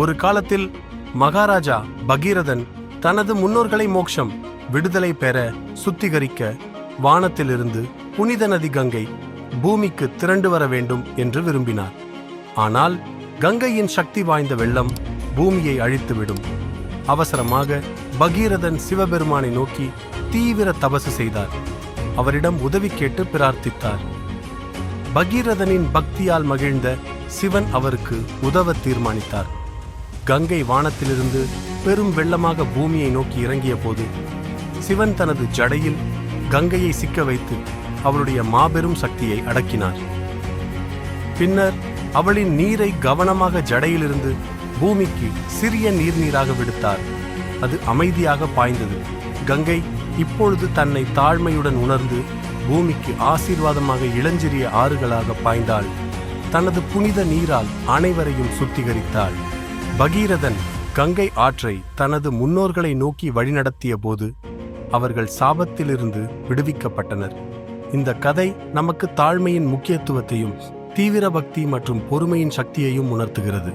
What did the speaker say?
ஒரு காலத்தில் மகாராஜா பகீரதன் தனது முன்னோர்களை மோட்சம் விடுதலை பெற சுத்திகரிக்க வானத்திலிருந்து புனித நதி கங்கை பூமிக்கு திரண்டு வர வேண்டும் என்று விரும்பினார். ஆனால் கங்கையின் சக்தி வாய்ந்த வெள்ளம் பூமியை அழித்துவிடும். அவசரமாக பகீரதன் சிவபெருமானை நோக்கி தீவிர தபசு செய்தார். அவரிடம் உதவி கேட்டு பிரார்த்தித்தார். பகீரதனின் பக்தியால் மகிழ்ந்த சிவன் அவருக்கு உதவ தீர்மானித்தார். கங்கை வானத்திலிருந்து பெரும் வெள்ளமாக பூமியை நோக்கி இறங்கிய போது சிவன் தனது ஜடையில் கங்கையை சிக்க வைத்து அவளுடைய மாபெரும் சக்தியை அடக்கினார். பின்னர் அவளின் நீரை கவனமாக ஜடையிலிருந்து பூமிக்கு சிறிய நீர்நீராக விடுத்தார். அது அமைதியாக பாய்ந்தது. கங்கை இப்பொழுது தன்னை தாழ்மையுடன் உணர்ந்து பூமிக்கு ஆசீர்வாதமாக இளஞ்சிறிய ஆறுகளாக பாய்ந்தாள். தனது புனித நீரால் அனைவரையும் சுத்திகரித்தாள். பகீரதன் கங்கை ஆற்றை தனது முன்னோர்களை நோக்கி வழிநடத்திய போது அவர்கள் சாபத்திலிருந்து விடுவிக்கப்பட்டனர். இந்த கதை நமக்கு தாழ்மையின் முக்கியத்துவத்தையும் தீவிர பக்தி மற்றும் பொறுமையின் சக்தியையும் உணர்த்துகிறது.